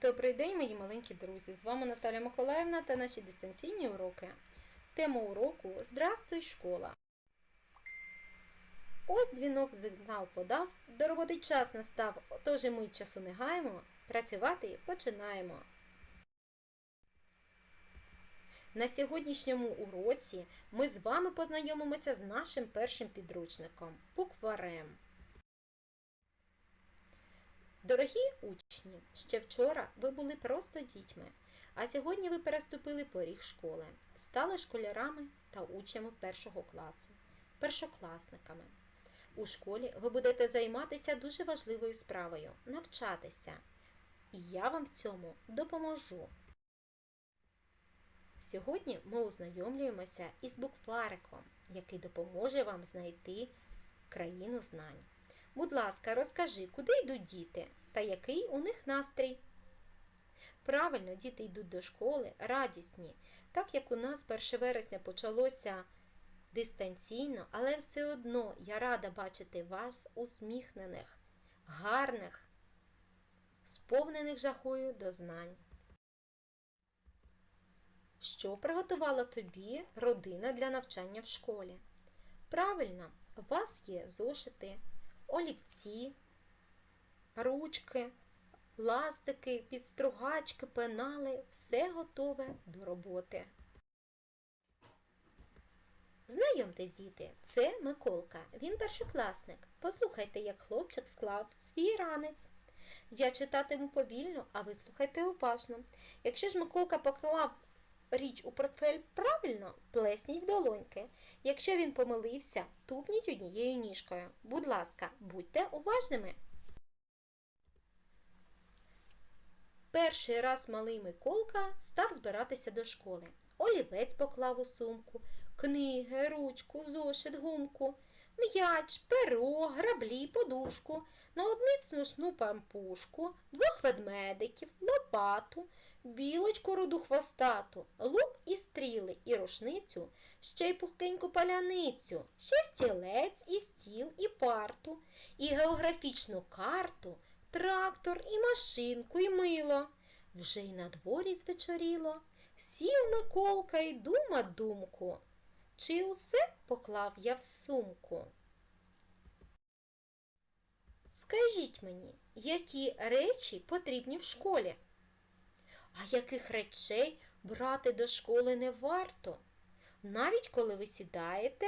Добрий день, мої маленькі друзі! З вами Наталя Миколаївна та наші дистанційні уроки. Тема уроку Здрастуй, школа. Ось дзвінок сигнал подав, до роботи час настав, тож і ми часу не гаємо, працювати починаємо. На сьогоднішньому уроці ми з вами познайомимося з нашим першим підручником букварем. Дорогі учні, ще вчора ви були просто дітьми, а сьогодні ви переступили поріг школи, стали школярами та учнями першого класу, першокласниками. У школі ви будете займатися дуже важливою справою навчатися. І я вам в цьому допоможу. Сьогодні ми ознайомлюємося із буквариком, який допоможе вам знайти країну знань. Будь ласка, розкажи, куди йдуть діти та який у них настрій? Правильно, діти йдуть до школи радісні, так як у нас 1 вересня почалося дистанційно, але все одно я рада бачити вас усміхнених, гарних, сповнених жахою до знань. Що приготувала тобі родина для навчання в школі? Правильно, у вас є зошити, олівці, ручки, ластики, підстругачки, пенали, все готове до роботи. Знайомтесь, діти, це Миколка. Він першокласник. Послухайте, як хлопчик склав свій ранець. Я читатиму повільно, а ви слухайте уважно. Якщо ж Миколка поклав річ у портфель правильно, плесніть в долоньки. Якщо він помилився, тупніть однією ніжкою. Будь ласка, будьте уважними. Перший раз малий Миколка став збиратися до школи. Олівець поклав у сумку, книги, ручку, зошит, гумку, м'яч, перо, граблі, подушку, наодницю смішну пампушку, двох ведмедиків, лопату, білочку руду хвостату, лук і стріли, і рушницю, ще й пухкеньку паляницю, ще стілець, і стіл, і парту, і географічну карту, трактор, і машинку, і мило. Вже й на дворі звечоріло. Сів Миколка й дума думку. Чи усе поклав я в сумку? Скажіть мені, які речі потрібні в школі? А яких речей брати до школи не варто? Навіть коли ви сідаєте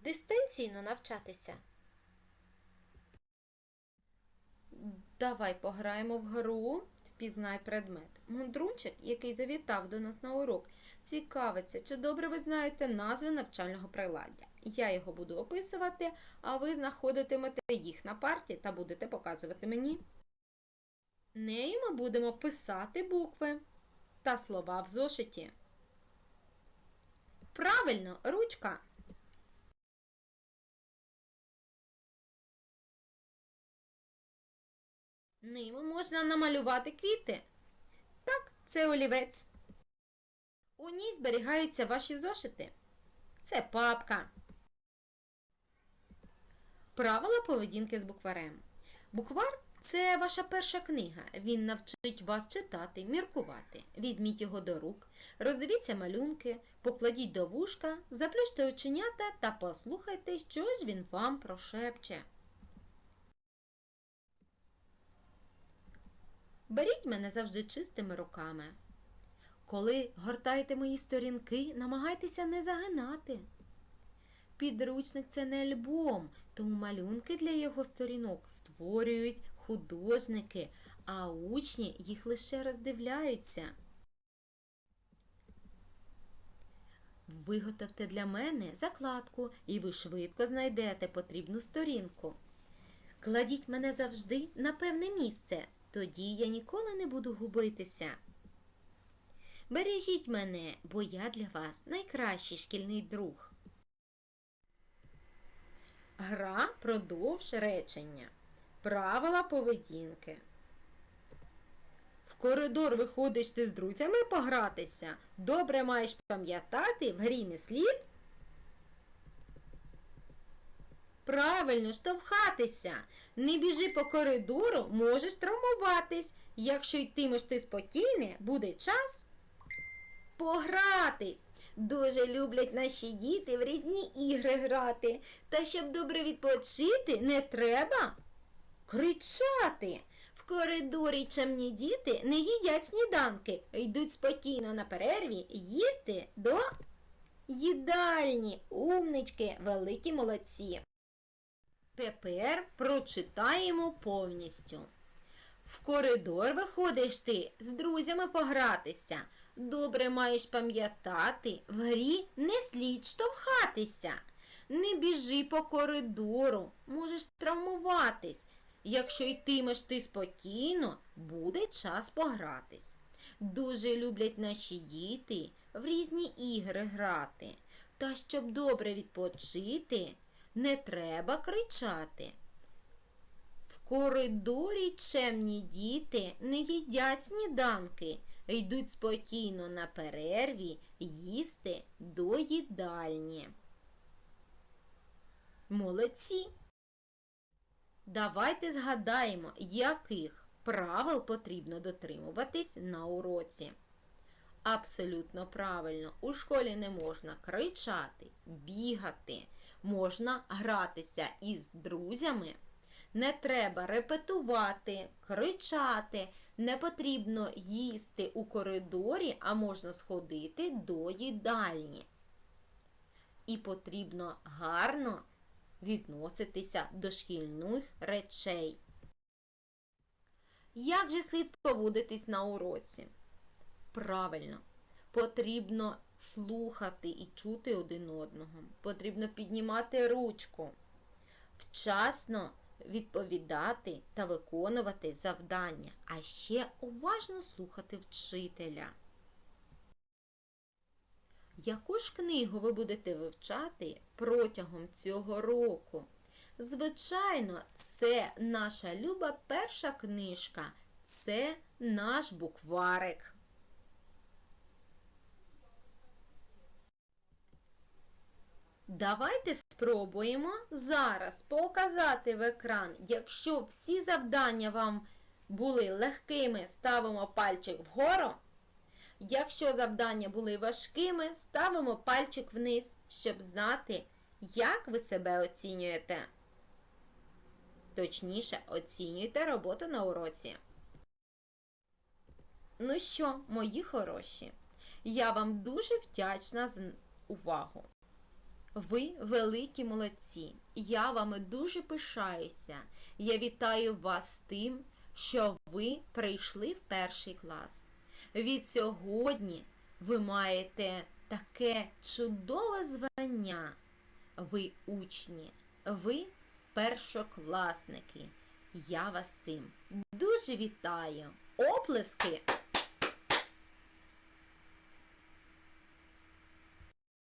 дистанційно навчатися. Давай пограємо в гру Впізнай предмет. Мудрунчик, який завітав до нас на урок, цікавиться, чи добре ви знаєте назви навчального приладдя. Я його буду описувати, а ви знаходитимете їх на парті та будете показувати мені. Нею ми будемо писати букви та слова в зошиті. Правильно, ручка. Ними можна намалювати квіти. Так, це олівець. У ній зберігаються ваші зошити. Це папка. Правила поведінки з букварем. Буквар це ваша перша книга. Він навчить вас читати, міркувати. Візьміть його до рук, роздивіться малюнки, покладіть до вушка, заплющте оченята та послухайте, що ж він вам прошепче. Беріть мене завжди чистими руками. Коли гортаєте мої сторінки, намагайтеся не загинати. Підручник це не альбом, тому малюнки для його сторінок створюють художники, а учні їх лише роздивляються. Виготовте для мене закладку, і ви швидко знайдете потрібну сторінку. Кладіть мене завжди на певне місце, тоді я ніколи не буду губитися. Бережіть мене, бо я для вас найкращий шкільний друг. Гра продовж речення. Правила поведінки. В коридор виходиш ти з друзями погратися. Добре маєш пам'ятати, в грі не слід. Правильно, штовхатися. Не біжи по коридору, можеш травмуватись. Якщо йтимеш ти спокійне, буде час погратись. Дуже люблять наші діти в різні ігри грати. Та щоб добре відпочити, не треба кричати. В коридорі чемні діти не їдять сніданки, йдуть спокійно на перерві їсти до їдальні. Умнички, великі молодці. Тепер прочитаємо повністю. В коридор виходиш ти з друзями погратися. Добре маєш пам'ятати, в грі не слід штовхатися. Не біжи по коридору, можеш травмуватись. Якщо йтимеш ти спокійно, буде час погратись. Дуже люблять наші діти в різні ігри грати. Та щоб добре відпочити, не треба кричати. В коридорі чемні діти не їдять сніданки, йдуть спокійно на перерві їсти до їдальні. Молодці! Давайте згадаємо, яких правил потрібно дотримуватись на уроці. Абсолютно правильно, у школі не можна кричати, бігати, можна гратися із друзями. Не треба репетувати, кричати, не потрібно їсти у коридорі, а можна сходити до їдальні. І потрібно гарно відноситися до шкільних речей. Як же слід поводитись на уроці? Правильно, потрібно слухати і чути один одного. Потрібно піднімати ручку, вчасно відповідати та виконувати завдання, а ще уважно слухати вчителя. Яку ж книгу ви будете вивчати протягом цього року? Звичайно, це наша люба перша книжка. Це наш букварик. Давайте спробуємо зараз показати в екран. Якщо всі завдання вам були легкими, ставимо пальчик вгору. Якщо завдання були важкими, ставимо пальчик вниз, щоб знати, як ви себе оцінюєте. Точніше, оцінюйте роботу на уроці. Ну що, мої хороші, я вам дуже вдячна за увагу. Ви великі молодці. Я вами дуже пишаюся. Я вітаю вас з тим, що ви прийшли в перший клас. Від сьогодні ви маєте таке чудове звання. Ви учні, ви першокласники. Я вас цим дуже вітаю. Оплески!